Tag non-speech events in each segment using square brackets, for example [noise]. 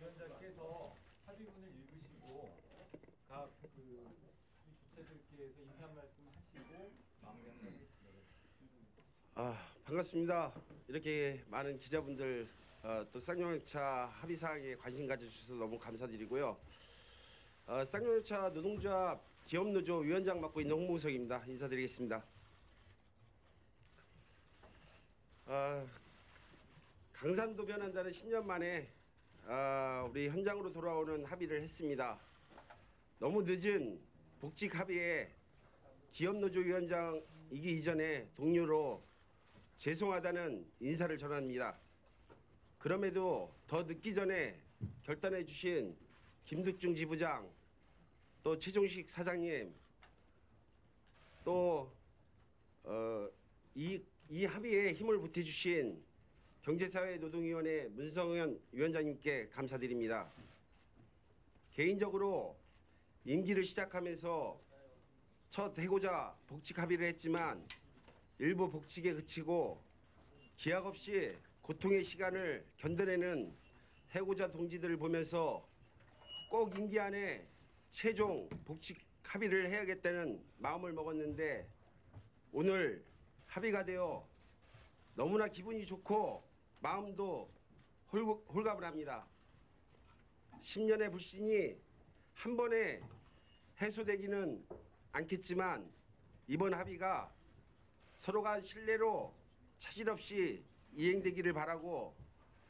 위원장께서 합의문을 읽으시고 각그 주체들께서 인사 말씀 하시고 마무리하는 아, 반갑습니다. 이렇게 많은 기자분들 어, 또 쌍용차 합의 사항에 관심 가져주셔서 너무 감사드리고요. 어, 쌍용차 노동조합 기업노조 위원장 맡고 있는 홍봉석입니다. 인사드리겠습니다. 아, 강산도 변한다는 10년 만에 아, 우리 현장으로 돌아오는 합의를 했습니다. 너무 늦은 복직 합의에 기업노조 위원장이기 이전에 동료로 죄송하다는 인사를 전합니다. 그럼에도 더 늦기 전에 결단해 주신 김득중 지부장 또 최종식 사장님 또 어, 이, 이 합의에 힘을 보태 주신 경제사회노동위원회 문성현 위원장님께 감사드립니다. 개인적으로 임기를 시작하면서 첫 해고자 복직 합의를 했지만 일부 복직에 그치고 기약 없이 고통의 시간을 견뎌내는 해고자 동지들을 보면서 꼭 임기 안에 최종 복직 합의를 해야겠다는 마음을 먹었는데 오늘 합의가 되어 너무나 기분이 좋고 마음도 홀, 홀갑을 합니다. 10년의 불신이 한 번에 해소되기는 않겠지만 이번 합의가 서로 간 신뢰로 차질 없이 이행되기를 바라고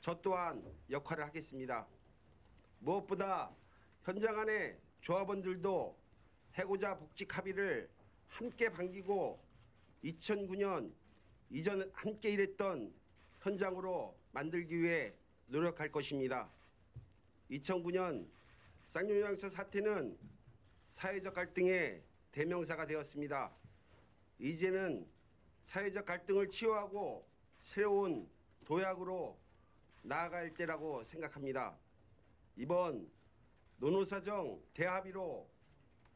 저 또한 역할을 하겠습니다. 무엇보다 현장 안에 조합원들도 해고자 복직 합의를 함께 반기고 2009년 이전 함께 일했던 현장으로 만들기 위해 노력할 것입니다. 2009년 쌍용양차 사태는 사회적 갈등의 대명사가 되었습니다. 이제는 사회적 갈등을 치유하고 새로운 도약으로 나아갈 때라고 생각합니다. 이번 노노사정 대합의로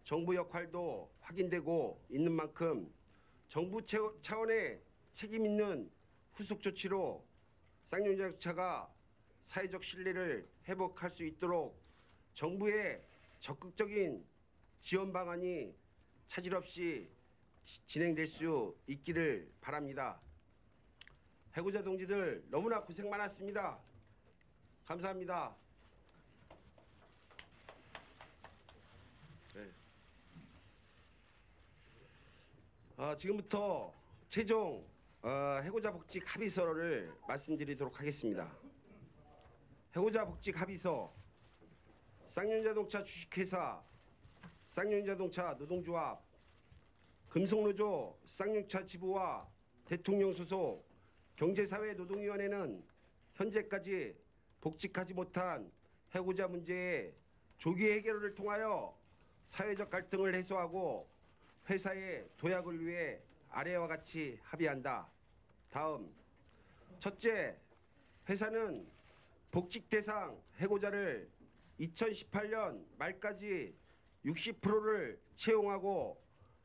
정부 역할도 확인되고 있는 만큼 정부 채- 차원의 책임 있는 후속 조치로 쌍용자차가 사회적 신뢰를 회복할 수 있도록 정부의 적극적인 지원 방안이 차질 없이 지- 진행될 수 있기를 바랍니다. 해고자 동지들 너무나 고생 많았습니다. 감사합니다. 네. 아, 지금부터 최종 어, 해고자 복직 합의서를 말씀드리도록 하겠습니다. 해고자 복직 합의서 쌍용자동차 주식회사 쌍용자동차 노동조합 금속노조 쌍용차 지부와 대통령 소속 경제사회노동위원회는 현재까지 복직하지 못한 해고자 문제의 조기 해결을 통하여 사회적 갈등을 해소하고 회사의 도약을 위해 아래와 같이 합의한다. 다음 첫째, 회사는 복직 대상 해고자를 2018년 말까지 60%를 채용하고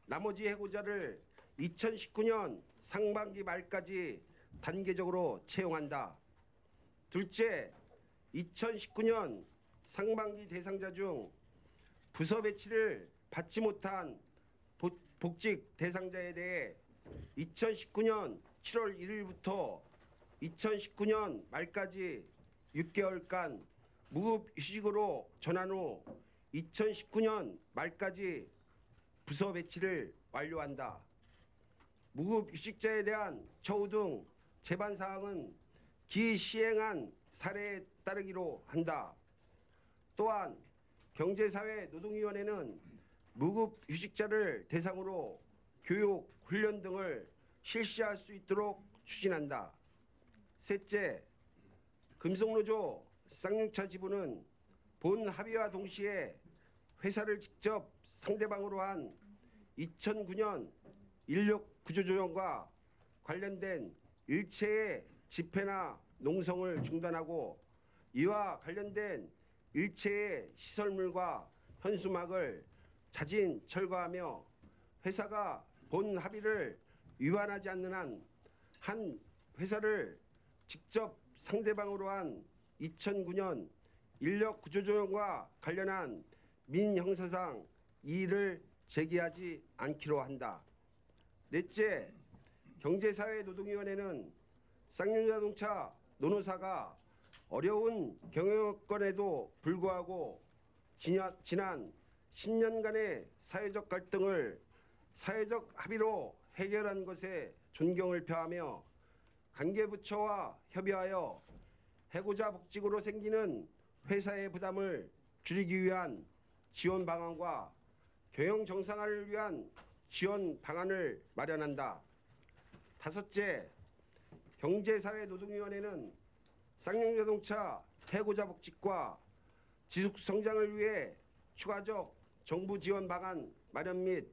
나머지 해고자를 2019년 상반기 말까지 단계적으로 채용한다. 둘째, 2019년 상반기 대상자 중 부서 배치를 받지 못한 보- 복직 대상자에 대해 2019년 7월 1일부터 2019년 말까지 6개월간 무급 휴직으로 전환 후 2019년 말까지 부서 배치를 완료한다. 무급 휴직자에 대한 처우 등 재반 사항은 기 시행한 사례에 따르기로 한다. 또한 경제사회 노동위원회는 무급 휴직자를 대상으로 교육, 훈련 등을 실시할 수 있도록 추진한다. 셋째, 금속노조 쌍용차 지부는 본 합의와 동시에 회사를 직접 상대방으로 한 2009년 인력 구조조정과 관련된 일체의 집회나 농성을 중단하고 이와 관련된 일체의 시설물과 현수막을 자진 철거하며 회사가 본 합의를 위반하지 않는 한 한 회사를 직접 상대방으로 한 2009년 인력 구조조정과 관련한 민형사상 이의를 제기하지 않기로 한다. 넷째, 경제사회노동위원회는 쌍용자동차 노노사가 어려운 경영권에도 불구하고 지난, 지난 10년간의 사회적 갈등을 사회적 합의로 해결한 것에 존경을 표하며 관계부처와 협의하여 해고자 복직으로 생기는 회사의 부담을 줄이기 위한 지원 방안과 경영 정상화를 위한 지원 방안을 마련한다. 다섯째, 경제사회노동위원회는 쌍용자동차 해고자 복직과 지속 성장을 위해 추가적 정부 지원 방안 마련 및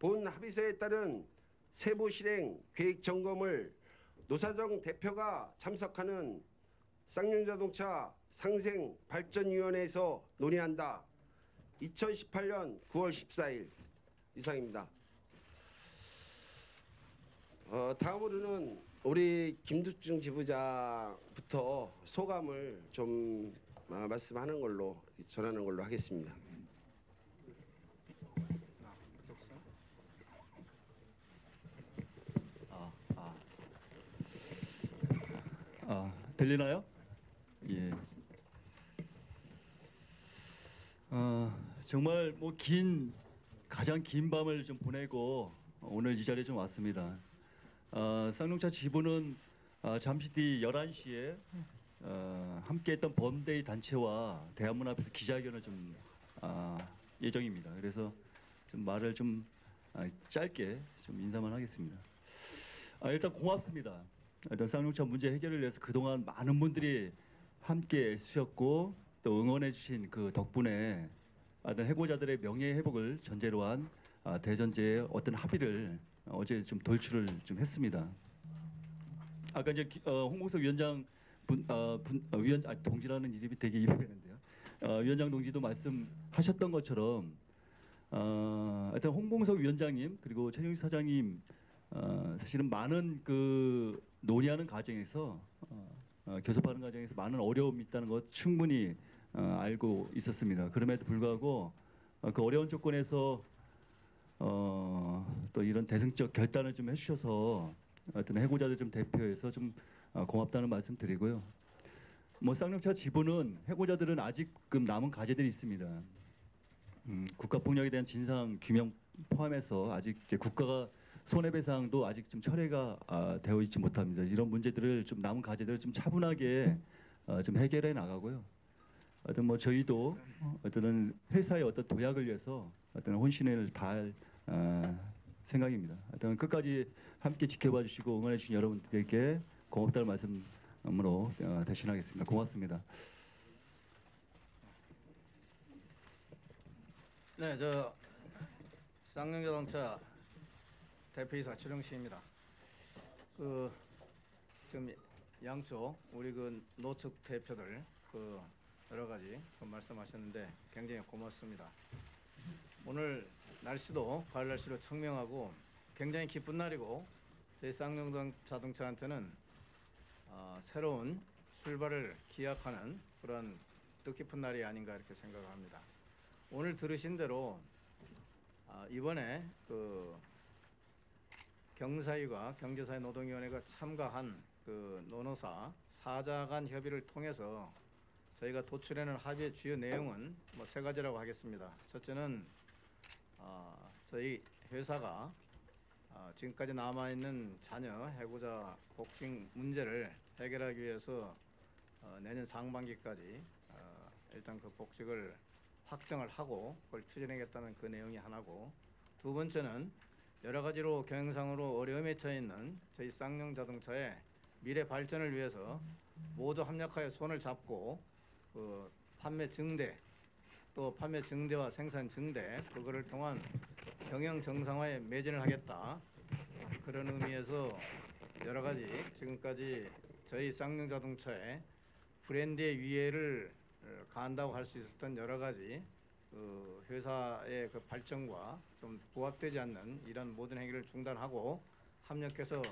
본 합의서에 따른 세부 실행 계획 점검을 노사정 대표가 참석하는 쌍용자동차 상생 발전위원회에서 논의한다. 2018년 9월 14일 이상입니다. 어, 다음으로는 우리 김두중 지부장부터 소감을 좀 어, 말씀하는 걸로 전하는 걸로 하겠습니다. 아, 아. 아, 들리나요? 예. 어, 정말 뭐 긴 가장 긴 밤을 좀 보내고 오늘 이 자리에 좀 왔습니다. 어, 쌍용차 지부는 어, 잠시 뒤 11시에 어, 함께했던 번데이 단체와 대한문 앞에서 기자회견을 좀 아, 예정입니다. 그래서 좀 말을 좀 아, 짧게 좀 인사만 하겠습니다. 아, 일단 고맙습니다. 일단 쌍용차 문제 해결을 위해서 그동안 많은 분들이 함께 애쓰셨고 또 응원해 주신 그 덕분에 어떤 해고자들의 명예 회복을 전제로 한 아, 대전제의 어떤 합의를 어제 좀 돌출을 좀 했습니다. 아까 이제 기- 어, 홍봉석 위원장 분, 어, 분 어, 위원 아, 동지라는 이름이 되게 이상했는데요. 어, 위원장 동지도 말씀하셨던 것처럼 어, 홍봉석 위원장님 그리고 최정희 사장님 어, 사실은 많은 그 논의하는 과정에서 어, 어, 교섭하는 과정에서 많은 어려움이 있다는 것 충분히 어, 알고 있었습니다. 그럼에도 불구하고 어, 그 어려운 조건에서 어, 또 이런 대승적 결단을 좀 해주셔서 어떤 해고자들 좀 대표해서 좀 어, 고맙다는 말씀 드리고요. 뭐 쌍용차 지부는 해고자들은 아직끔 남은 과제들이 있습니다. 음, 국가폭력에 대한 진상 규명 포함해서 아직 국가가 손해배상도 아직 좀 철회가 아, 되어 있지 못합니다. 이런 문제들을 좀 남은 과제들을 좀 차분하게 어, 좀 해결해 나가고요. 어떤 뭐 저희도 어떤 회사의 어떤 도약을 위해서 어떤 혼신을 다할 어, 생각입니다. 어떤 끝까지 함께 지켜봐 주시고 응원해 주신 여러분들께 고맙다는 말씀으로 어, 대신하겠습니다. 고맙습니다. 네, 저 쌍용자동차 대표이사 최정식입니다. 그 지금 양쪽 우리 그 노측 대표들 그 여러 가지 그 말씀하셨는데 굉장히 고맙습니다. 오늘 날씨도 가을 날씨로 청명하고 굉장히 기쁜 날이고 저희 쌍용동 자동차한테는 어, 새로운 출발을 기약하는 그런 뜻깊은 날이 아닌가 이렇게 생각합니다. 오늘 들으신 대로 아, 이번에 그 경사위가 경제사회 노동위원회가 참가한 그 노노사 사자 간 협의를 통해서 저희가 도출해낸 합의의 주요 내용은 뭐 세 가지라고 하겠습니다. 첫째는 아, 저희 회사가 아, 지금까지 남아 있는 자녀 해고자 복직 문제를 해결하기 위해서 어, 내년 상반기까지 어, 일단 그 복직을 확정을 하고 그걸 추진하겠다는 그 내용이 하나고 두 번째는 여러 가지로 경영상으로 어려움에 처해 있는 저희 쌍용 자동차의 미래 발전을 위해서 모두 협력하여 손을 잡고 그 판매 증대 또 판매 증대와 생산 증대 그거를 통한 경영 정상화에 매진을 하겠다. 그런 의미에서 여러 가지 지금까지 저희 쌍용 자동차의 브랜드의 위해를 어, 가한다고 할 수 있었던 여러 가지 그 회사의 그 발전과 좀 부합되지 않는 이런 모든 행위를 중단하고 합력해서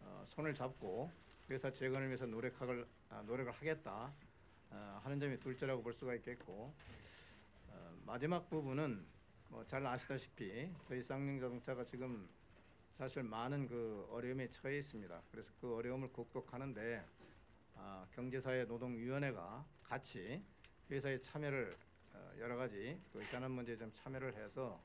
어, 손을 잡고 회사 재건을 위해서 노력을 아, 노력을 하겠다 어, 하는 점이 둘째라고 볼 수가 있겠고 어, 마지막 부분은 뭐 잘 아시다시피 저희 쌍용 자동차가 지금 사실 많은 그 어려움에 처해 있습니다. 그래서 그 어려움을 극복하는데 아, 경제사회 노동위원회가 같이 회사의 참여를 어, 여러 가지 그 현안 문제에 좀 참여를 해서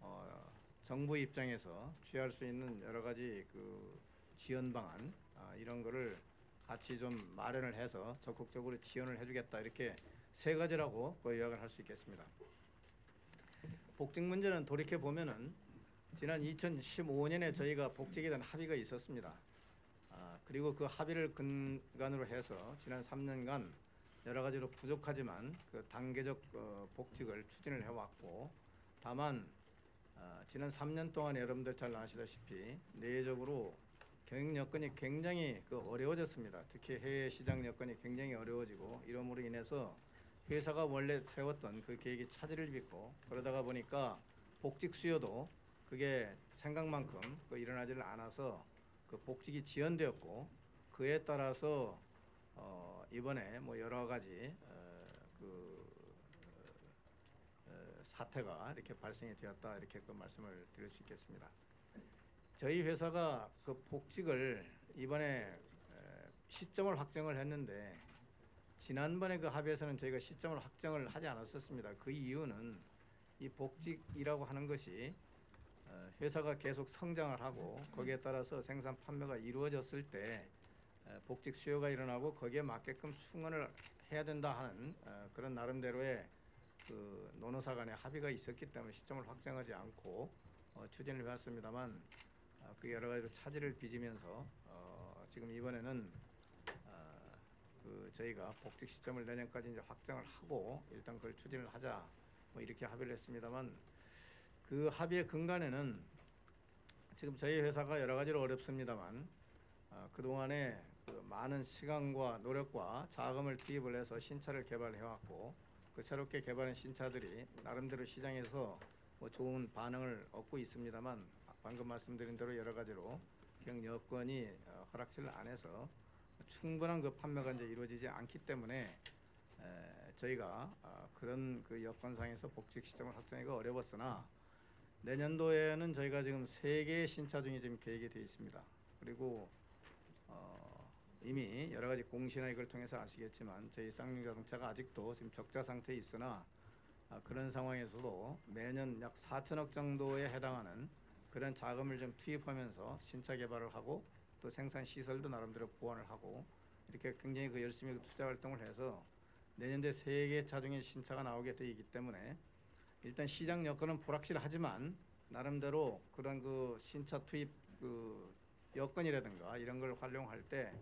어, 정부 입장에서 취할 수 있는 여러 가지 그 지원 방안 아, 이런 거를 같이 좀 마련을 해서 적극적으로 지원을 해주겠다 이렇게 세 가지라고 그 요약을 할 수 있겠습니다. 복직 문제는 돌이켜 보면은 지난 2015년에 저희가 복직에 대한 합의가 있었습니다. 아, 그리고 그 합의를 근간으로 해서 지난 3년간 여러 가지로 부족하지만 그 단계적 어, 복직을 추진을 해왔고 다만 아, 지난 3년 동안 여러분들 잘 아시다시피 내외적으로 경영 여건이 굉장히 그 어려워졌습니다. 특히 해외 시장 여건이 굉장히 어려워지고 이러므로 인해서 회사가 원래 세웠던 그 계획이 차질을 빚고 그러다가 보니까 복직 수요도 그게 생각만큼 그 일어나지를 않아서 그 복직이 지연되었고 그에 따라서 어, 이번에 뭐 여러 가지 어, 그 어, 어, 사태가 이렇게 발생이 되었다 이렇게 그 말씀을 드릴 수 있겠습니다. 저희 회사가 그 복직을 이번에 에, 시점을 확정을 했는데 지난번에 그 합의에서는 저희가 시점을 확정을 하지 않았었습니다. 그 이유는 이 복직이라고 하는 것이 어, 회사가 계속 성장을 하고 거기에 따라서 생산 판매가 이루어졌을 때 에, 복직 수요가 일어나고 거기에 맞게끔 충원을 해야 된다 하는 어, 그런 나름대로의 그 노노사 간의 합의가 있었기 때문에 시점을 확정하지 않고 어, 추진을 해왔습니다만 어, 그 여러 가지로 차질을 빚으면서 어, 지금 이번에는 어, 그 저희가 복직 시점을 내년까지 이제 확정을 하고 일단 그걸 추진을 하자 뭐 이렇게 합의를 했습니다만 그 합의의 근간에는 지금 저희 회사가 여러 가지로 어렵습니다만 어, 그 동안에 그 많은 시간과 노력과 자금을 투입을 해서 신차를 개발해 왔고 그 새롭게 개발한 신차들이 나름대로 시장에서 뭐 좋은 반응을 얻고 있습니다만 방금 말씀드린 대로 여러 가지로 경 여건이 어, 허락지를 안 해서 충분한 그 판매가 이제 이루어지지 않기 때문에 에, 저희가 어, 그런 그 여건상에서 복직 시점을 확정하기가 어려웠으나 내년도에는 저희가 지금 세 개의 신차 중에 지금 계획이 되어 있습니다. 그리고 어, 이미 여러 가지 공시나 이걸 통해서 아시겠지만 저희 쌍용 자동차가 아직도 지금 적자 상태에 있으나 아, 그런 상황에서도 매년 약 4천억 정도에 해당하는 그런 자금을 좀 투입하면서 신차 개발을 하고 또 생산 시설도 나름대로 보완을 하고 이렇게 굉장히 그 열심히 그 투자 활동을 해서 내년도에 세개 차 중에 신차가 나오게 되기 때문에 일단 시장 여건은 불확실하지만 나름대로 그런 그 신차 투입 그 여건이라든가 이런 걸 활용할 때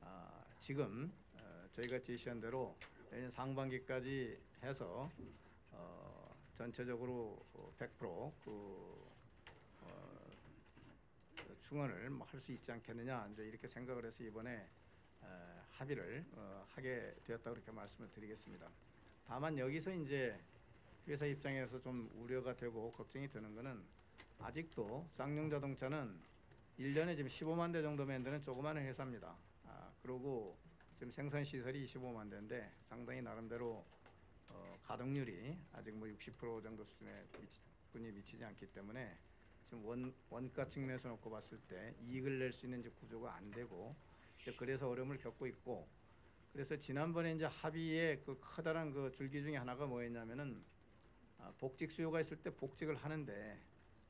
아, 지금 어, 저희가 제시한 대로 내년 상반기까지 해서 어, 전체적으로 100%그 어, 충원을 뭐 할 수 있지 않겠느냐 이제 이렇게 생각을 해서 이번에 에, 합의를 어, 하게 되었다고 이렇게 말씀을 드리겠습니다. 다만 여기서 이제 회사 입장에서 좀 우려가 되고 걱정이 되는 거는 아직도 쌍용 자동차는 1년에 지금 15만 대 정도 만드는 조그마한 회사입니다. 아, 그리고 지금 생산 시설이 25만 대인데 상당히 나름대로 어, 가동률이 아직 뭐 60% 정도 수준에 미치, 미치지 않기 때문에 지금 원, 원가 측면에서 놓고 봤을 때 이익을 낼 수 있는 이제 구조가 안 되고 이제 그래서 어려움을 겪고 있고 그래서 지난번에 이제 합의의 그 커다란 그 줄기 중에 하나가 뭐였냐면은 아, 복직 수요가 있을 때 복직을 하는데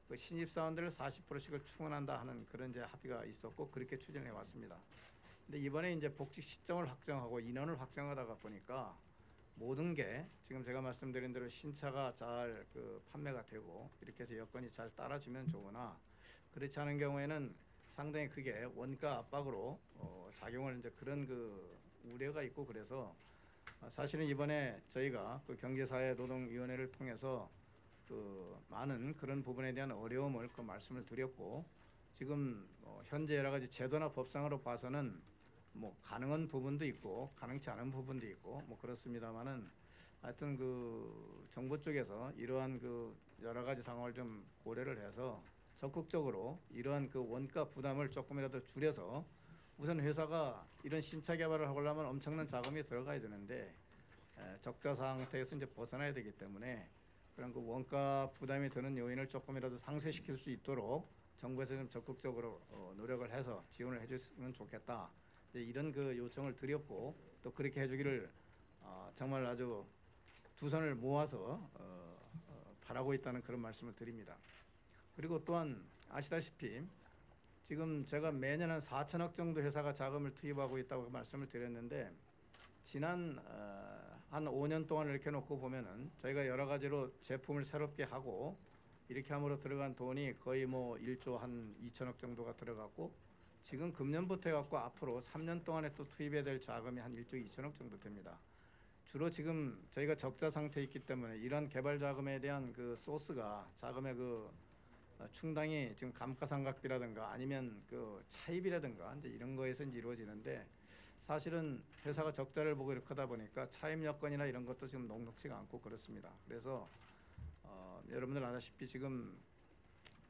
그 신입 사원들을 40%씩을 충원한다 하는 그런 이제 합의가 있었고 그렇게 추진해 왔습니다. 근데 이번에 이제 복직 시점을 확정하고 인원을 확정하다가 보니까 모든 게 지금 제가 말씀드린 대로 신차가 잘 그 판매가 되고 이렇게 해서 여건이 잘 따라주면 좋으나 그렇지 않은 경우에는 상당히 그게 원가 압박으로 어, 작용을 이제 그런 그 우려가 있고 그래서 어, 사실은 이번에 저희가 그 경제사회 노동위원회를 통해서 그 많은 그런 부분에 대한 어려움을 그 말씀을 드렸고 지금 어, 현재 여러 가지 제도나 법상으로 봐서는 뭐 가능한 부분도 있고 가능치 않은 부분도 있고 뭐 그렇습니다만은 하여튼 그 정부 쪽에서 이러한 그 여러 가지 상황을 좀 고려를 해서 적극적으로 이러한 그 원가 부담을 조금이라도 줄여서 우선 회사가 이런 신차 개발을 하려면 엄청난 자금이 들어가야 되는데 에, 적자 상태에서 이제 벗어나야 되기 때문에 그런 그 원가 부담이 드는 요인을 조금이라도 상쇄시킬 수 있도록 정부에서 좀 적극적으로 어, 노력을 해서 지원을 해줬으면 좋겠다. 이런 그 요청을 드렸고 또 그렇게 해주기를 어, 정말 아주 두 손을 모아서 어, 어, 바라고 있다는 그런 말씀을 드립니다. 그리고 또한 아시다시피 지금 제가 매년 한 4천억 정도 회사가 자금을 투입하고 있다고 말씀을 드렸는데 지난 어, 한 5년 동안 이렇게 놓고 보면은 저희가 여러 가지로 제품을 새롭게 하고 이렇게 함으로 들어간 돈이 거의 뭐 1조 한 2천억 정도가 들어갔고 지금 금년부터 해갖고 앞으로 3년 동안에 또 투입해야 될 자금이 한 1조 2천억 정도 됩니다. 주로 지금 저희가 적자 상태에 있기 때문에 이런 개발 자금에 대한 그 소스가 자금의 그 어, 충당이 지금 감가상각비라든가 아니면 그 차입이라든가 이제 이런 거에서 이제 이루어지는데 사실은 회사가 적자를 보고 이렇게 하다 보니까 차입 여건이나 이런 것도 지금 녹록지가 않고 그렇습니다. 그래서 어, 여러분들 아다시피 지금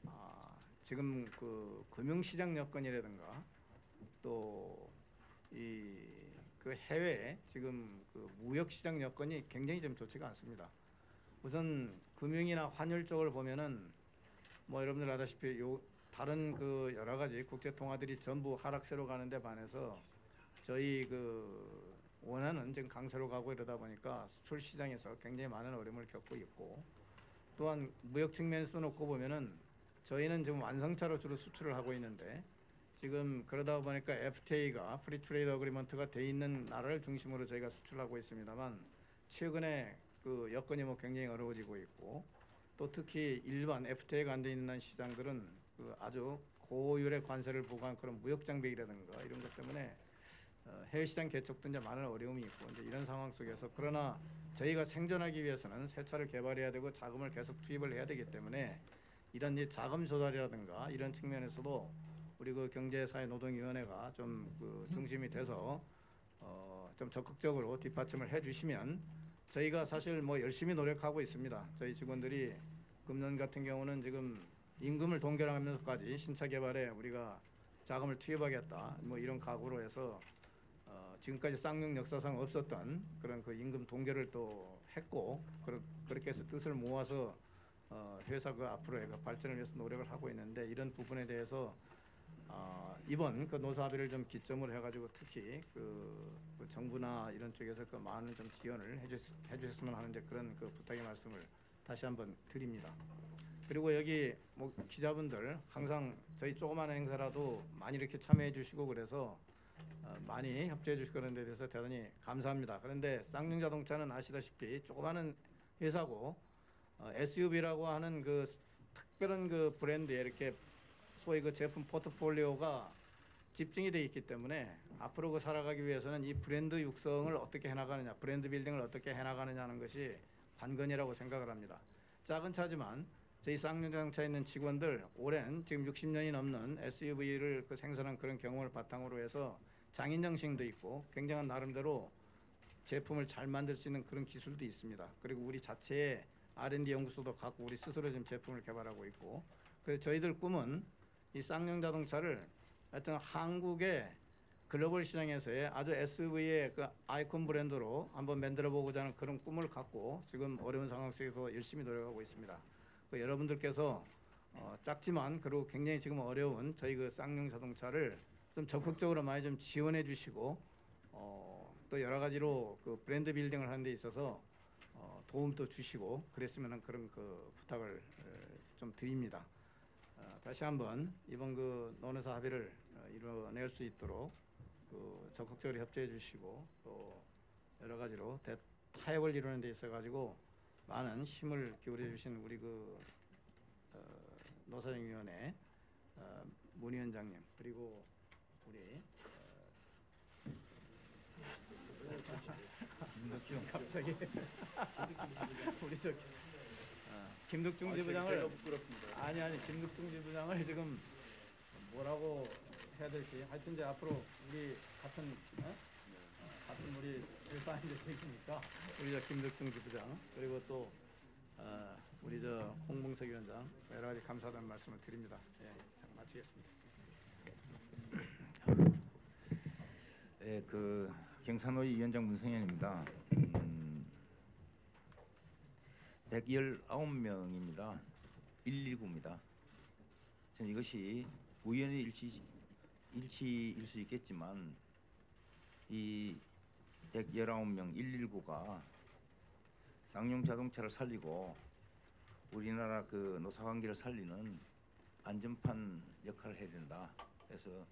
아, 지금 그 금융시장 여건이라든가 또 이 그 해외 지금 그 무역시장 여건이 굉장히 좀 좋지가 않습니다. 우선 금융이나 환율 쪽을 보면은 뭐 여러분들 아다시피 요 다른 그 여러 가지 국제 통화들이 전부 하락세로 가는데 반해서 저희 그 원화는 지금 강세로 가고 이러다 보니까 수출 시장에서 굉장히 많은 어려움을 겪고 있고 또한 무역 측면에서 놓고 보면은 저희는 지금 완성차로 주로 수출을 하고 있는데 지금 그러다 보니까 FTA가 프리 트레이드 어그리먼트가 돼 있는 나라를 중심으로 저희가 수출하고 있습니다만 최근에 그 여건이 뭐 굉장히 어려워지고 있고 또 특히 일반 FTA가 안 돼 있는 시장들은 그 아주 고율의 관세를 부과한 그런 무역 장벽이라든가 이런 것 때문에 어, 해외 시장 개척도 이제 많은 어려움이 있고 이제 이런 상황 속에서 그러나 저희가 생존하기 위해서는 새 차를 개발해야 되고 자금을 계속 투입을 해야 되기 때문에 이런 이제 자금 조달이라든가 이런 측면에서도 우리 그 경제사회노동위원회가 좀 그 중심이 돼서 어, 좀 적극적으로 뒷받침을 해주시면 저희가 사실 뭐 열심히 노력하고 있습니다. 저희 직원들이 금년 같은 경우는 지금 임금을 동결하면서까지 신차 개발에 우리가 자금을 투입하겠다 뭐 이런 각오로 해서 어, 지금까지 쌍용 역사상 없었던 그런 그 임금 동결을 또 했고 그렇게 해서 뜻을 모아서 어, 회사 그 앞으로의 그 발전을 위해서 노력을 하고 있는데 이런 부분에 대해서 어, 이번 그 노사합의를 좀 기점으로 해가지고 특히 그, 그 정부나 이런 쪽에서 그 많은 좀 지원을 해주, 해주셨으면 하는 이제 그런 그 부탁의 말씀을 다시 한번 드립니다. 그리고 여기 뭐 기자분들 항상 저희 조그마한 행사라도 많이 이렇게 참여해 주시고 그래서 어, 많이 협조해 주시고 그런 데 대해서 대단히 감사합니다. 그런데 쌍용 자동차는 아시다시피 조그마한 회사고 어, SUV라고 하는 그 특별한 그 브랜드에 이렇게 소위 그 제품 포트폴리오가 집중이 돼 있기 때문에 앞으로 그 살아가기 위해서는 이 브랜드 육성을 어떻게 해나가느냐, 브랜드 빌딩을 어떻게 해나가느냐 하는 것이 관건이라고 생각을 합니다. 작은 차지만 저희 쌍용자동차에 있는 직원들 오랜 지금 60년이 넘는 SUV를 그 생산한 그런 경험을 바탕으로 해서 장인 정신도 있고 굉장한 나름대로 제품을 잘 만들 수 있는 그런 기술도 있습니다. 그리고 우리 자체의 R&D 연구소도 갖고 우리 스스로 지금 제품을 개발하고 있고 그래서 저희들 꿈은 이 쌍용 자동차를 하여튼 한국의 글로벌 시장에서의 아주 SUV의 그 아이콘 브랜드로 한번 만들어 보고자 하는 그런 꿈을 갖고 지금 어려운 상황 속에서 열심히 노력하고 있습니다. 그 여러분들께서 어, 작지만 그리고 굉장히 지금 어려운 저희 그 쌍용 자동차를 좀 적극적으로 많이 좀 지원해 주시고 어, 또 여러 가지로 그 브랜드 빌딩을 하는 데 있어서 어, 도움도 주시고 그랬으면 그런 그 부탁을 에, 좀 드립니다. 어, 다시 한번 이번 그 논의사 합의를 어, 이뤄낼 수 있도록 그 적극적으로 협조해 주시고 또 여러 가지로 대, 타협을 이루는 데 있어 가지고 많은 힘을 기울여 주신 우리 그 어, 노사정위원회 어, 문 위원장님 그리고 우리 어, 갑자기. [laughs] 우리 저 어, 김덕중 지부장을 아니 아니 김덕중 지부장을 지금 뭐라고 해야 될지. 하여튼 이제 앞으로 우리 같은 어? 같은 우리 일반인들이니까? 우리 저 김덕중 지부장. 그리고 또 어, 우리 저 홍봉석 위원장. 여러 가지 감사하다는 말씀을 드립니다. 예, 자, 마치겠습니다. 예, 그 경산호위 위원장 문성현입니다. 음, 119명입니다. 119입니다. 저는 이것이 우연의 일치 일치일 수 있겠지만 이 119명 119가 쌍용 자동차를 살리고 우리나라 그 노사 관계를 살리는 안전판 역할을 해야 된다. 그래서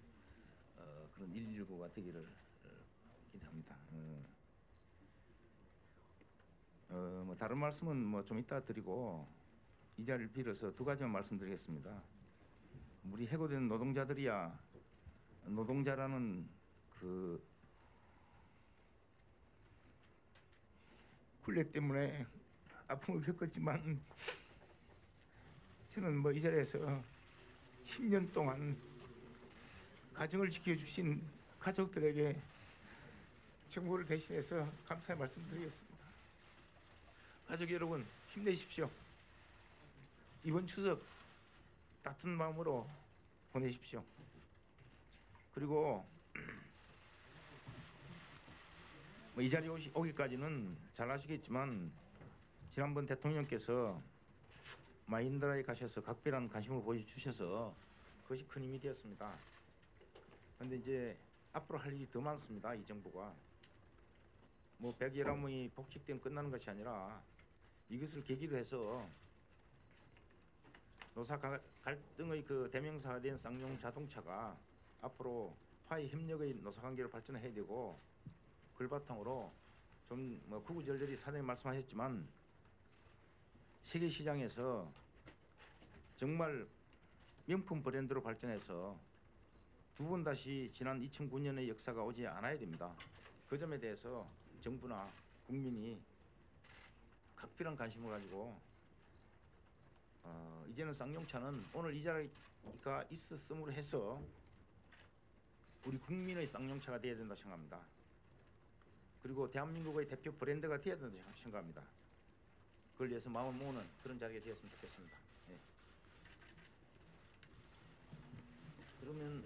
어, 그런 119가 되기를 어, 기대합니다. 어, 어, 뭐 다른 말씀은 뭐 좀 이따 드리고 이 자리를 빌어서 두 가지만 말씀드리겠습니다. 우리 해고된 노동자들이야 노동자라는 그 굴레 때문에 아픔을 겪었지만 저는 뭐 이 자리에서 10년 동안 가정을 지켜주신 가족들에게 정부를 대신해서 감사의 말씀드리겠습니다. 가족 여러분 힘내십시오. 이번 추석 따뜻한 마음으로 보내십시오. 그리고 [clears throat] 뭐 이 자리에 오시, 오기까지는 잘 아시겠지만 지난번 대통령께서 마인드라에 가셔서 각별한 관심을 보여주셔서 그것이 큰 힘이 되었습니다. 그런데 이제 앞으로 할 일이 더 많습니다. 이 정부가 뭐 백일함이 복직되면 끝나는 것이 아니라 이것을 계기로 해서 노사 가- 갈등의 그 대명사가 된 쌍용 자동차가 앞으로 화해 협력의 노사 관계를 발전해야 되고 그걸 바탕으로 좀 뭐 구구절절히 사장님 말씀하셨지만 세계 시장에서 정말 명품 브랜드로 발전해서 두 번 다시 지난 2009년의 역사가 오지 않아야 됩니다. 그 점에 대해서 정부나 국민이 각별한 관심을 가지고 어, 이제는 쌍용차는 오늘 이 자리가 있었음으로 해서 우리 국민의 쌍용차가 되어야 된다 생각합니다. 그리고 대한민국의 대표 브랜드가 되어야 된다 생각합니다. 그걸 위해서 마음을 모으는 그런 자리가 되었으면 좋겠습니다. 예. 그러면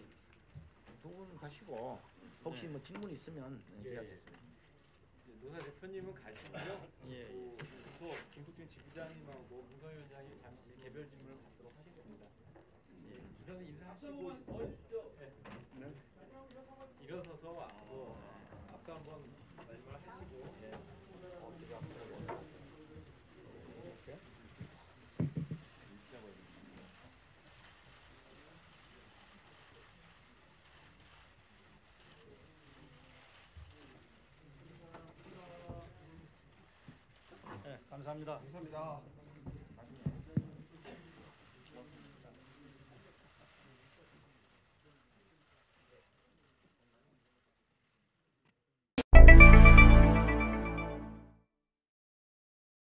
두 분 가시고 혹시 네. 뭐 질문 있으면 네, 예, 예. 해야겠습니다. 노사 대표님은 가시고요. [laughs] 예, 예. 또 김국준 지부장님하고 문성위원장이 잠시 개별 질문을 받도록 하겠습니다. 예. 일어서 인사하시고 네. 일어서서 앞서 한번 말씀을 하시고 예. 예, 감사합니다. 감사합니다.